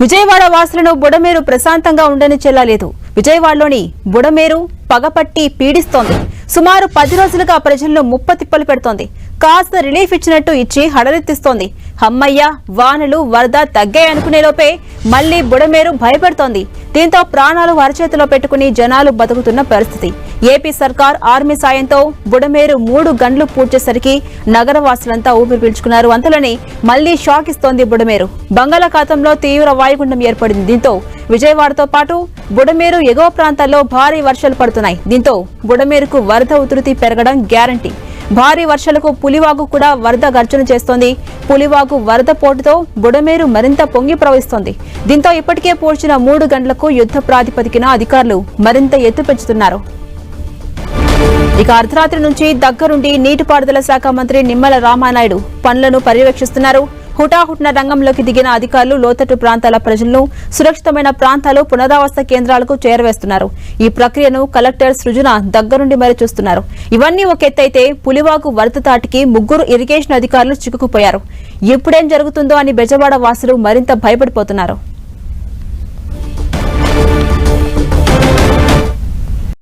విజయవాడ వాసులను బుడమేరు ప్రశాంతంగా ఉండని చెల్లలేదు విజయవాడలోని బుడమేరు పగపట్టి పీడిస్తోంది. సుమారు పది రోజులుగా ప్రజలను ముప్పతిప్పలు పెడుతోంది. కాస్త రిలీఫ్ ఇచ్చినట్టు ఇచ్చి హడలెత్తిస్తోంది. హమ్మయ్య వానలు వరద తగ్గాయనుకునే లోపే మళ్ళీ బుడమేరు భయపెడుతోంది. దీంతో ప్రాణాలు అరచేతిలో పెట్టుకుని జనాలు బతుకుతున్న పరిస్థితి. ఏపీ సర్కార్ ఆర్మీ సాయంతో బుడమేరు మూడు గంటలు పూడ్చేసరికి నగరవాసులంతా ఊపిరి పీల్చుకున్నారు. అంతలోనే మళ్ళీ షాక్ ఇస్తోంది బుడమేరు. బంగాళాఖాతంలో తీవ్ర వాయుగుండం ఏర్పడింది. దీంతో విజయవాడతో పాటు బుడమేరు ఎగువ ప్రాంతాల్లో భారీ వర్షాలు పడుతున్నాయి. దీంతో బుడమేరుకు వరద ఉధృతి పెరగడం గ్యారంటీ. భారీ వర్షాలకు పులివాగు కూడా వరద గర్జన చేస్తోంది. పులివాగు వరద పోటుతో బుడమేరు మరింత పొంగి ప్రవహిస్తోంది. దీంతో ఇప్పటికే పోడ్చిన మూడు గంటలకు యుద్ధ ప్రాతిపదికన అధికారులు మరింత ఎత్తు పెంచుతున్నారు. ఇక అర్ధరాత్రి నుంచి దగ్గరుండి నీటిపారుదల శాఖ మంత్రి నిమ్మల రామానాయుడు పనులను పర్యవేక్షిస్తున్నారు. హుటాహుటిన రంగంలోకి దిగిన అధికారులు లోతట్టు ప్రాంతాల ప్రజలను సురక్షితమైన ప్రాంతాలు పునరావాస కేంద్రాలకు చేరవేస్తున్నారు. ఈ ప్రక్రియను కలెక్టర్ సృజన దగ్గరుండి మరి చూస్తున్నారు. ఇవన్నీ ఒక ఎత్తైతే పులివాగు వరద తాటికి ముగ్గురు ఇరిగేషన్ అధికారులు చిక్కుకుపోయారు. ఎప్పుడేం జరుగుతుందో అని బెజవాడ వాసులు మరింత భయపడిపోతున్నారు.